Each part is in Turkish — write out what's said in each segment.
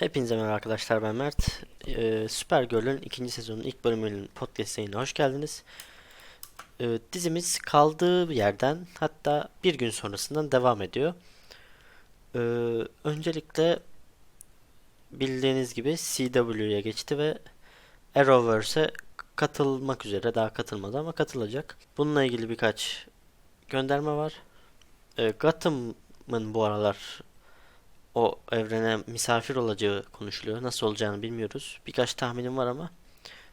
Hepinize merhaba arkadaşlar ben Mert. Ee, Supergirl'ün ikinci sezonun ilk bölümünün podcast yayınına hoş geldiniz. Ee, dizimiz kaldığı yerden hatta bir gün sonrasından devam ediyor. Ee, öncelikle bildiğiniz gibi CW'ye geçti ve Arrowverse'e katılmak üzere daha katılmadı ama katılacak. Bununla ilgili birkaç gönderme var. Ee, Gotham'ın bu aralar o evrene misafir olacağı konuşuluyor. Nasıl olacağını bilmiyoruz. Birkaç tahminim var ama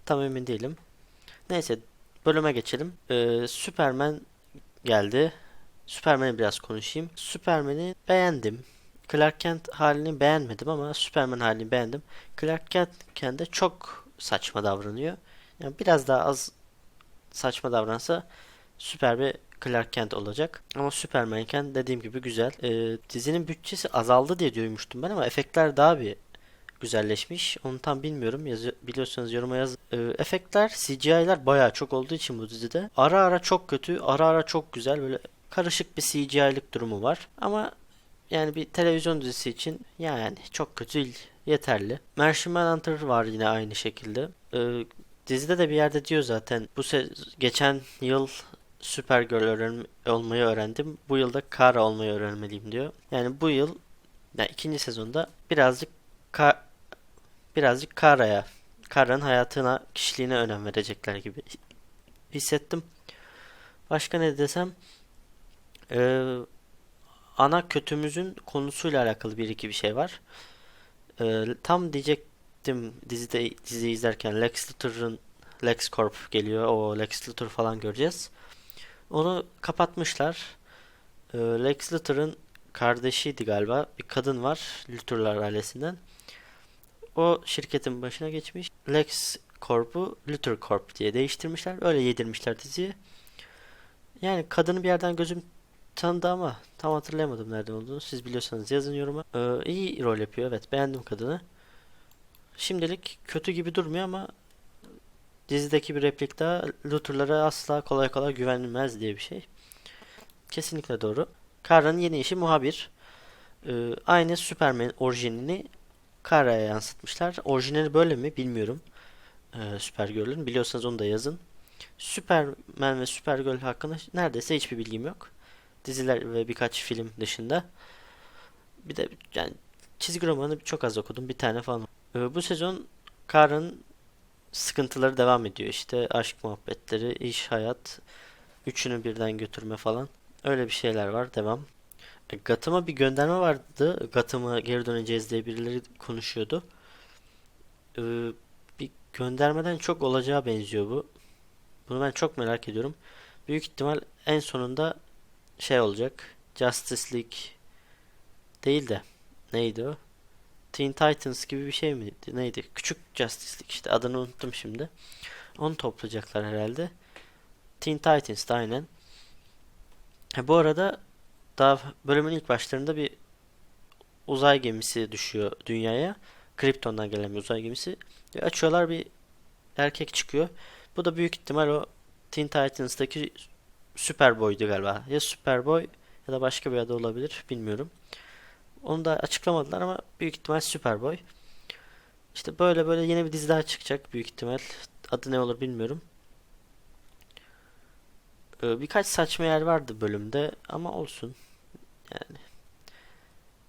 tam emin değilim. Neyse bölüme geçelim. Ee, Superman geldi. Superman'i biraz konuşayım. Superman'i beğendim. Clark Kent halini beğenmedim ama Superman halini beğendim. Clark Kent'ken de çok saçma davranıyor. Yani biraz daha az saçma davransa süper bir Clark Kent olacak. Ama Superman'ken dediğim gibi güzel. Ee, dizinin bütçesi azaldı diye duymuştum ben ama efektler daha bir güzelleşmiş. Onu tam bilmiyorum. Yazı biliyorsanız yoruma yaz. Ee, efektler, CGI'ler bayağı çok olduğu için bu dizide. Ara ara çok kötü, ara ara çok güzel. Böyle karışık bir CGI'lik durumu var. Ama yani bir televizyon dizisi için yani çok kötü. Yeterli. Martian Manhunter var yine aynı şekilde. Ee, dizide de bir yerde diyor zaten bu se- geçen yıl Supergirl olmayı öğrendim. Bu yılda Kara olmayı öğrenmeliyim diyor. Yani bu yıl yani ikinci sezonda birazcık Ka birazcık Kara'ya, Kara'nın hayatına, kişiliğine önem verecekler gibi hissettim. Başka ne desem eee, ana kötümüzün konusuyla alakalı bir iki bir şey var. Eee, tam diyecektim dizide diziyi izlerken Lex Luthor'ın LexCorp geliyor. O Lex Luthor falan göreceğiz. Onu kapatmışlar. Ee, Lex Luthor'ın kardeşiydi galiba. Bir kadın var Luthor'lar ailesinden. O şirketin başına geçmiş. Lex Corp'u Luthor Corp diye değiştirmişler. Öyle yedirmişler diziyi. Yani kadını bir yerden gözüm tanıdı ama tam hatırlayamadım nerede olduğunu. Siz biliyorsanız yazın yoruma. Ee, iyi rol yapıyor. Evet beğendim kadını. Şimdilik kötü gibi durmuyor ama dizideki bir replik daha Luthor'lara asla kolay kolay güvenilmez diye bir şey. Kesinlikle doğru. Kara'nın yeni işi muhabir. Ee, aynı Superman orijinini Kara'ya yansıtmışlar. Orijinali böyle mi bilmiyorum. Ee, Supergirl'ün. Biliyorsanız onu da yazın. Superman ve Supergirl hakkında neredeyse hiçbir bilgim yok. Diziler ve birkaç film dışında. Bir de yani çizgi romanı çok az okudum. Bir tane falan. Ee, bu sezon Kara'nın sıkıntıları devam ediyor işte aşk muhabbetleri, iş, hayat, üçünü birden götürme falan. Öyle bir şeyler var devam. E, Gotham'a bir gönderme vardı. Gotham'a geri döneceğiz diye birileri konuşuyordu. E, bir göndermeden çok olacağı benziyor bu. Bunu ben çok merak ediyorum. Büyük ihtimal en sonunda şey olacak. Justice League değil de neydi o? Teen Titans gibi bir şey miydi? Neydi? Küçük Justice League işte adını unuttum şimdi. Onu toplayacaklar herhalde. Teen Titans da aynen. Ha, bu arada daha bölümün ilk başlarında bir uzay gemisi düşüyor dünyaya. Krypton'dan gelen bir uzay gemisi. Ve açıyorlar bir erkek çıkıyor. Bu da büyük ihtimal o Teen Titans'taki Superboy'du galiba. Ya Superboy ya da başka bir adı olabilir. Bilmiyorum. Onu da açıklamadılar ama büyük ihtimal Superboy. İşte böyle böyle yeni bir dizi daha çıkacak büyük ihtimal. Adı ne olur bilmiyorum. Ee, birkaç saçma yer vardı bölümde ama olsun. Yani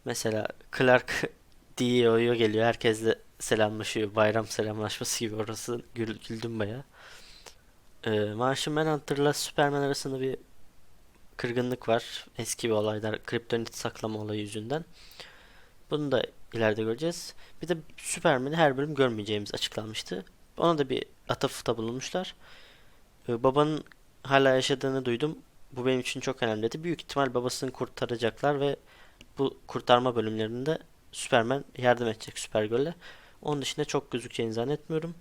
mesela Clark DiO'ya geliyor. Herkesle selamlaşıyor. Bayram selamlaşması gibi orası gül, güldüm baya. Ee, Martian Manhunter'la Superman arasında bir kırgınlık var. Eski bir olaylar. Kriptonit saklama olayı yüzünden. Bunu da ileride göreceğiz. Bir de Superman'i her bölüm görmeyeceğimiz açıklanmıştı. Ona da bir atıfta bulunmuşlar. Ee, babanın hala yaşadığını duydum. Bu benim için çok önemli dedi. Büyük ihtimal babasını kurtaracaklar ve bu kurtarma bölümlerinde Superman yardım edecek Supergirl'e. Onun dışında çok gözükeceğini zannetmiyorum.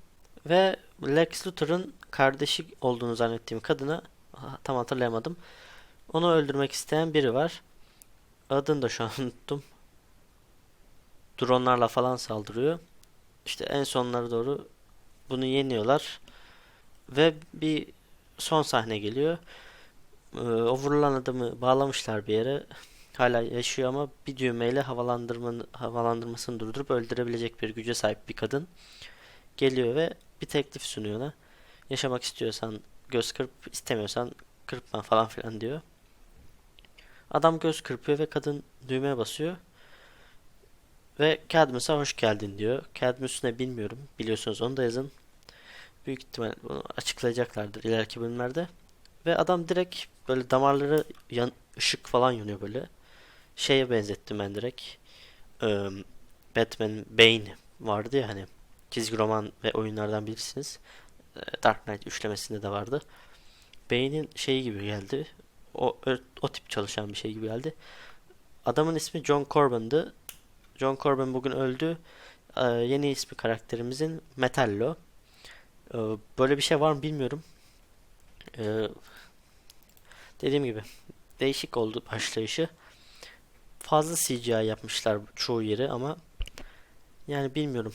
Ve Lex Luthor'ın kardeşi olduğunu zannettiğim kadını ah, tam hatırlayamadım. Onu öldürmek isteyen biri var. Adını da şu an unuttum. Dronlarla falan saldırıyor. İşte en sonlara doğru bunu yeniyorlar. Ve bir son sahne geliyor. Ee, o vurulan adamı bağlamışlar bir yere. hala yaşıyor ama bir düğmeyle havalandırmanı, havalandırmasını durdurup öldürebilecek bir güce sahip bir kadın geliyor ve bir teklif sunuyor ona. Yaşamak istiyorsan göz kırp, istemiyorsan kırpma falan filan diyor. Adam göz kırpıyor ve kadın düğmeye basıyor. Ve Cadmus'a hoş geldin diyor. Cadmus ne bilmiyorum. Biliyorsunuz onu da yazın. Büyük ihtimal bunu açıklayacaklardır ileriki bölümlerde. Ve adam direkt böyle damarları yan, ışık falan yanıyor böyle. Şeye benzettim ben direkt. Batman Bane vardı ya hani çizgi roman ve oyunlardan bilirsiniz. Dark Knight üçlemesinde de vardı. Bane'in şeyi gibi geldi. O, o, tip çalışan bir şey gibi geldi. Adamın ismi John Corbin'dı. John Corbin bugün öldü. Eee, yeni ismi karakterimizin Metallo. Eee, böyle bir şey var mı bilmiyorum. Eee, dediğim gibi değişik oldu başlayışı. Fazla CGI yapmışlar çoğu yeri ama yani bilmiyorum.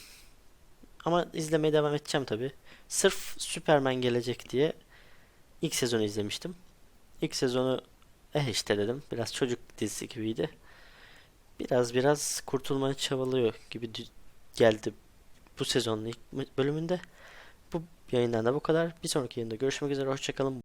Ama izlemeye devam edeceğim tabi. Sırf Superman gelecek diye ilk sezonu izlemiştim. İlk sezonu eh işte dedim. Biraz çocuk dizisi gibiydi. Biraz biraz kurtulmaya çabalıyor gibi geldi bu sezonun ilk bölümünde. Bu yayından da bu kadar. Bir sonraki yayında görüşmek üzere. Hoşçakalın.